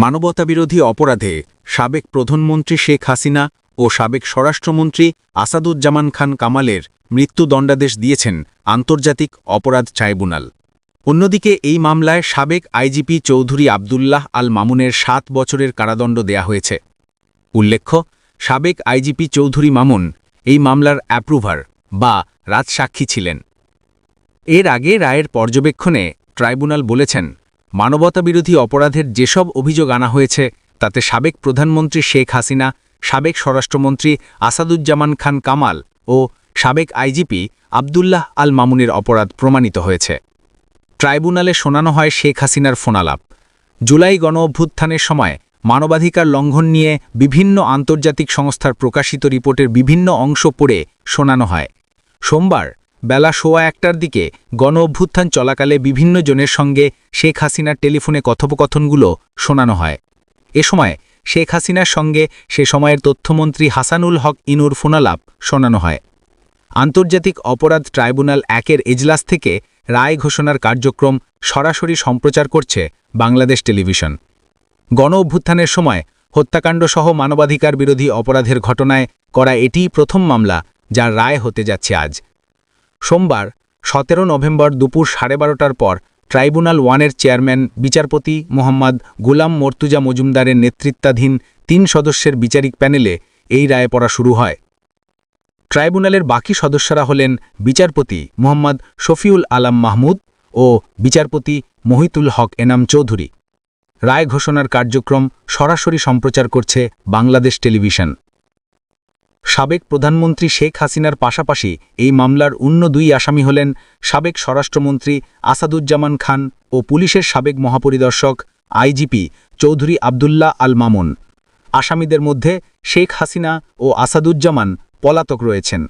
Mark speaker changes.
Speaker 1: মানবতাবিরোধী অপরাধে সাবেক প্রধানমন্ত্রী শেখ হাসিনা ও সাবেক স্বরাষ্ট্রমন্ত্রী আসাদুজ্জামান খান কামালের মৃত্যুদণ্ডাদেশ দিয়েছেন আন্তর্জাতিক অপরাধ ট্রাইব্যুনাল। অন্যদিকে এই মামলায় সাবেক আইজিপি চৌধুরী আবদুল্লাহ আল মামুনের সাত বছরের কারাদণ্ড দেয়া হয়েছে। উল্লেখ্য, সাবেক আইজিপি চৌধুরী মামুন এই মামলার অ্যাপ্রুভার বা রাজসাক্ষী ছিলেন। এর আগে রায়ের পর্যবেক্ষণে ট্রাইব্যুনাল বলেছেন মানবতাবিরোধী অপরাধের যেসব অভিযোগ আনা হয়েছে, তাতে সাবেক প্রধানমন্ত্রী শেখ হাসিনা, সাবেক স্বরাষ্ট্রমন্ত্রী আসাদুজ্জামান খান কামাল ও সাবেক আইজিপি আবদুল্লাহ আল মামুনের অপরাধ প্রমাণিত হয়েছে। ট্রাইব্যুনালে শোনানো হয় শেখ হাসিনার ফোনালাপ। জুলাই গণ অভ্যুত্থানের সময় মানবাধিকার লঙ্ঘন নিয়ে বিভিন্ন আন্তর্জাতিক সংস্থার প্রকাশিত রিপোর্টের বিভিন্ন অংশ পড়ে শোনানো হয়। সোমবার বেলা সোয়া একটার দিকে গণ অভ্যুত্থান চলাকালে বিভিন্ন জনের সঙ্গে শেখ হাসিনার টেলিফোনে কথোপকথনগুলো শোনানো হয়। এ সময় শেখ হাসিনার সঙ্গে সে সময়ের তথ্যমন্ত্রী হাসানুল হক ইনুর ফোনালাপ শোনানো হয়। আন্তর্জাতিক অপরাধ ট্রাইব্যুনাল একের এজলাস থেকে রায় ঘোষণার কার্যক্রম সরাসরি সম্প্রচার করছে বাংলাদেশ টেলিভিশন। গণ অভ্যুত্থানের সময় হত্যাকাণ্ডসহ মানবাধিকার বিরোধী অপরাধের ঘটনায় করা এটিই প্রথম মামলা যার রায় হতে যাচ্ছে আজ। সোমবার, সতেরো নভেম্বর দুপুর সাড়ে বারোটার পর ট্রাইব্যুনাল ওয়ানের চেয়ারম্যান, বিচারপতি মোহাম্মদ গুলাম মর্তুজা মজুমদারের নেতৃত্বাধীন তিন সদস্যের বিচারিক প্যানেলে এই রায় পড়া শুরু হয়। ট্রাইব্যুনালের বাকি সদস্যরা হলেন বিচারপতি মোহাম্মদ শফিউল আলাম মাহমুদ ও বিচারপতি মহিতুল হক এনাম চৌধুরী। রায় ঘোষণার কার্যক্রম সরাসরি সম্প্রচার করছে বাংলাদেশ টেলিভিশন। সাবেক প্রধানমন্ত্রী শেখ হাসিনার পাশাপাশি এই মামলার অন্য দুই আসামি হলেন সাবেক স্বরাষ্ট্রমন্ত্রী আসাদুজ্জামান খান ও পুলিশের সাবেক মহাপরিদর্শক আইজিপি চৌধুরী আবদুল্লাহ আল মামুন। আসামিদের মধ্যে শেখ হাসিনা ও আসাদুজ্জামান পলাতক রয়েছেন।